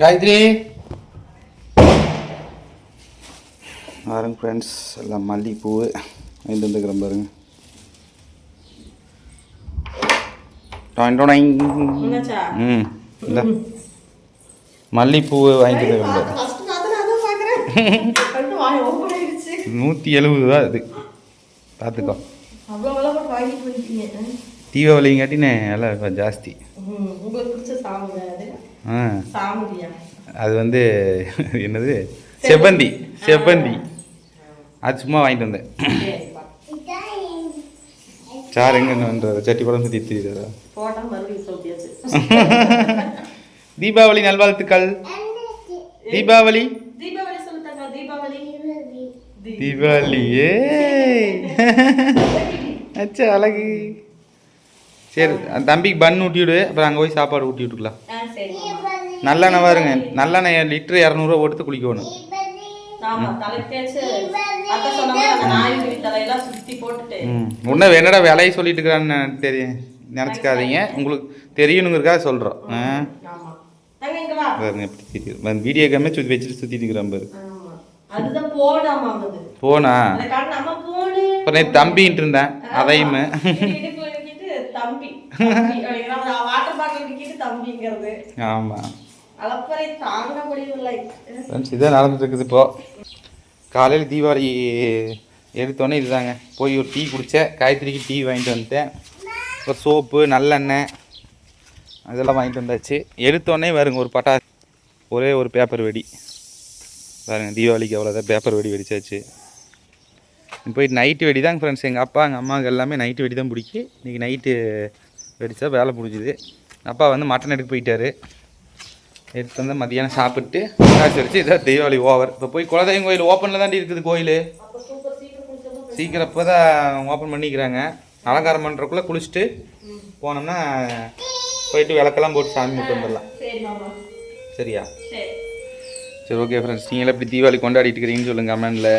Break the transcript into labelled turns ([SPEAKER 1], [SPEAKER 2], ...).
[SPEAKER 1] காயத்ரி. பாருங்க ஃப்ரெண்ட்ஸ் எல்லாம் மல்லிகைப்பூ வாங்கிட்டு வந்துக்கிறேன் பாருங்க? ம் இந்த மல்லிகைப்பூ வாங்கிட்டு வந்துக்கிறேன்
[SPEAKER 2] தான்
[SPEAKER 1] நூற்றி எழுபது ரூபா இது பார்த்துக்கோ தீபாவளிங்காட்டினே எல்லாம் ஜாஸ்தி.
[SPEAKER 2] அது
[SPEAKER 1] வந்து என்னது? செவ்வந்தி. செவ்வந்தி அது சும்மா வாங்கிட்டு வந்தேன். சார் எங்கன்றது சட்டி படம் சுற்றி தெரியுதா தீபாவளி நல்வாழ்த்துக்கள். தீபாவளி.
[SPEAKER 2] தீபாவளி சொல்லிட்டாங்க தீபாவளி. தீ-
[SPEAKER 1] தீபாவளி ஏ அச்சா அழகு. சரி தம்பிக்கு பன் ஊட்டி விடு அப்புறம் அங்கே போய் சாப்பாடு ஊட்டி விட்டுக்கலாம் நல்லெண்ணெய் பாருங்க. நல்லெண்ணெய் லிட்டரு இரநூறுவா கொடுத்து குளிக்கணும். இன்னும் என்னடா விலையை சொல்லிட்டு இருக்கிறான்னு தெரியும் நினச்சிக்காதீங்க. உங்களுக்கு தெரியணுங்கிறக்காக சொல்கிறோம் பாருங்க எப்படி தெரியுது. வீடியோ கேமே சுற்றி வச்சுட்டு சுற்றிட்டு இருக்கிறான் பாரு. போனா? இப்போ நேற்று தம்பின்ட்டு இருந்தேன். அதையும். ஆமாம்
[SPEAKER 2] அளப்பறை தாங்க முடியவில்லை.
[SPEAKER 1] ஃப்ரெண்ட்ஸ் இதான் நடந்துட்டு இப்போது காலையில் தீபாவளி எடுத்தோடனே இதுதாங்க. போய் ஒரு டீ குடித்தேன் காயத்ரிக்கு டீ வாங்கிட்டு வந்துட்டேன். ஒரு சோப்பு நல்லெண்ணெய் அதெல்லாம் வாங்கிட்டு வந்தாச்சு. எடுத்தோடனே வருங்க ஒரு பட்டா ஒரே ஒரு பேப்பர் வெடி. பாருங்க தீபாவளிக்கு அவ்வளோதான் பேப்பர் வெடி வெடிச்சாச்சு. போய் நைட்டு வெடி தான் ஃப்ரெண்ட்ஸ் எங்கள் அப்பா எங்கள் அம்மாவுக்கு எல்லாமே நைட்டு வெடி தான் பிடிக்கும். இன்றைக்கி நைட்டு வெடித்தா வேலை முடிஞ்சுது. அப்பா வந்து மட்டன் எடுக்க போயிட்டார். எடுத்து வந்து மதியானம் சாப்பிட்டு காசு வச்சு இதான் தீபாவளி ஓவர் இப்போ போய் குலதெய்வம் கோயில் ஓப்பனில் தாண்டி இருக்குது கோயில்.
[SPEAKER 2] சீக்கிரம்
[SPEAKER 1] இப்போ தான் ஓப்பன் பண்ணிக்கிறாங்க. அலங்காரம் பண்ணுறக்குள்ளே குளிச்சுட்டு போனோம்னா போயிட்டு விளக்கெல்லாம் போட்டு சாமி கும்பிட்டு வந்துடலாம். சரியா?
[SPEAKER 2] சரி
[SPEAKER 1] ஓகே ஃப்ரெண்ட்ஸ் நீங்களும் இப்படி தீபாவளி கொண்டாடிட்டு இருக்கிறீங்கன்னு சொல்லுங்கள் கமெண்டில்